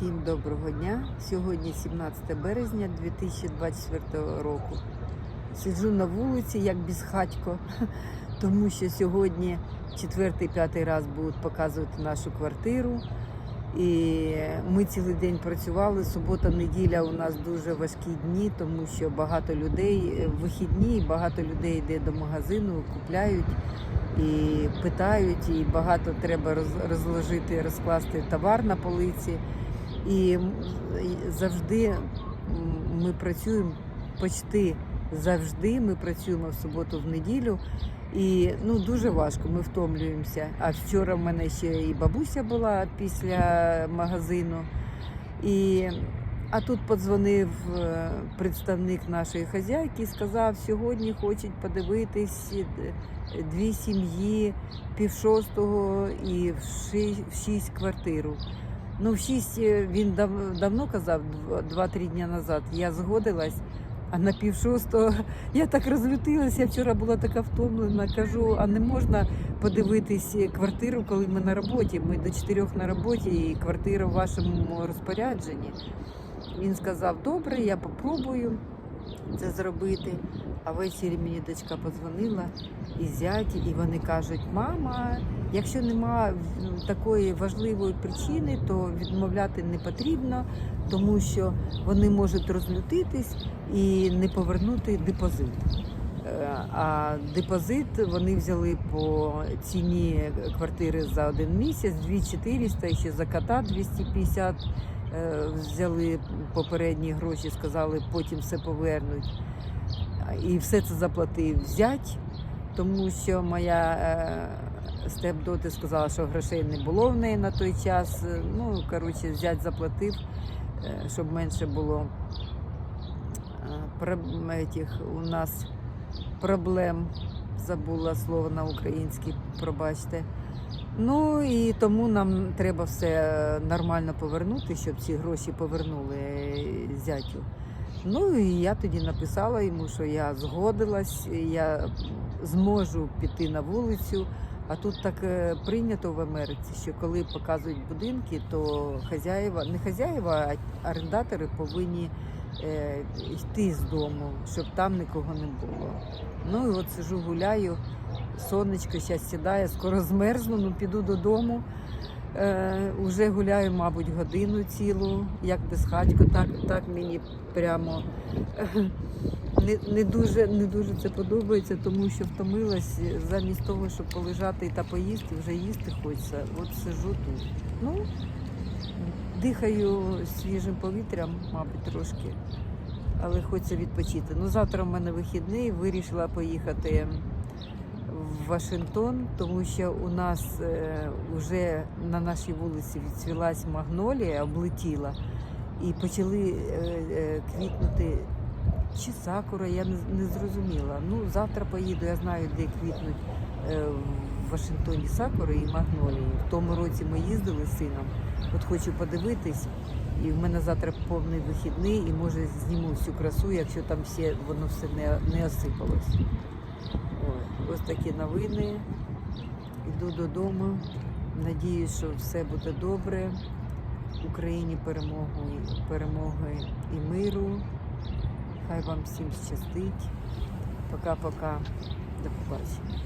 Всім доброго дня. Сьогодні 17 березня 2024 року. Сиджу на вулиці як безхатько, тому що сьогодні четвертий-п'ятий раз будуть показувати нашу квартиру. І ми цілий день працювали. Субота, неділя у нас дуже важкі дні, тому що багато людей е, вихідні, багато людей йде до магазину, купляють і питають, і багато треба розложити, розкласти товар на полиці. І завжди ми працюємо почти завжди. Ми працюємо в суботу, в неділю. І ну дуже важко, ми втомлюємося. А вчора в мене ще і бабуся була після магазину. І, а тут подзвонив е, представник нашої хазяйки і сказав, сьогодні хочуть подивитись е, дві сім'ї пів шостого і в шість квартиру. Ну, в шість е, він дав, давно казав, дв- два-три дні назад. Я згодилась, а на пів шостого я так розлютилася. Я вчора була така втомлена. Кажу, а не можна подивитись квартиру, коли ми на роботі. Ми до чотирьох на роботі, і квартира в вашому розпорядженні. Він сказав: добре, я попробую це зробити. А ввечері мені дочка подзвонила і зяті, і вони кажуть: мама, якщо нема такої важливої причини, то відмовляти не потрібно, тому що вони можуть розлютитись і не повернути депозит. Е, А депозит вони взяли по ціні квартири за один місяць 2400, і ще за кота 250 е, взяли попередні гроші, сказали, потім все повернуть. І все це заплатив зять, тому що моя е, степдоти сказала, що грошей не було в неї на той час. Е, Ну, коротше, зять заплатив, е, щоб менше було е, у нас проблем. Забула слово на українській, пробачте. Ну і тому нам треба все нормально повернути, щоб ці гроші повернули е, зятю. Ну і я тоді написала йому, що я згодилась, я зможу піти на вулицю. А тут так е, прийнято в Америці, що коли показують будинки, то хазяїва, не хазяїва, а орендатори повинні е, йти з дому, щоб там нікого не було. Ну і от сижу, гуляю, сонечко зараз сідає, скоро змерзну, ну піду додому. Е, уже гуляю, мабуть, годину цілу, як безхатько, так, так мені прямо е, не, не, дуже, не дуже це подобається, тому що втомилась замість того, щоб полежати та поїсти, вже їсти хочеться. От сижу тут. Ну, дихаю свіжим повітрям, мабуть, трошки, але хочеться відпочити. Ну, завтра в мене вихідний, вирішила поїхати в Вашингтон, тому що у нас е, вже на нашій вулиці відцвілась магнолія, облетіла, і почали е, е, квітнути чи сакура, я не, зрозуміла. Ну, завтра поїду, я знаю, де квітнуть е, Вашингтоні сакури і магнолії. В тому році ми їздили з сином. От хочу подивитись, і в мене завтра повний вихідний, і може зніму всю красу, якщо там все, воно все не, не осипалось. Ой, ось такі новини. Йду додому. Надіюсь, що все буде добре. Україні перемогу, перемоги і миру. Хай вам всім щастить. Пока-пока. До побачення.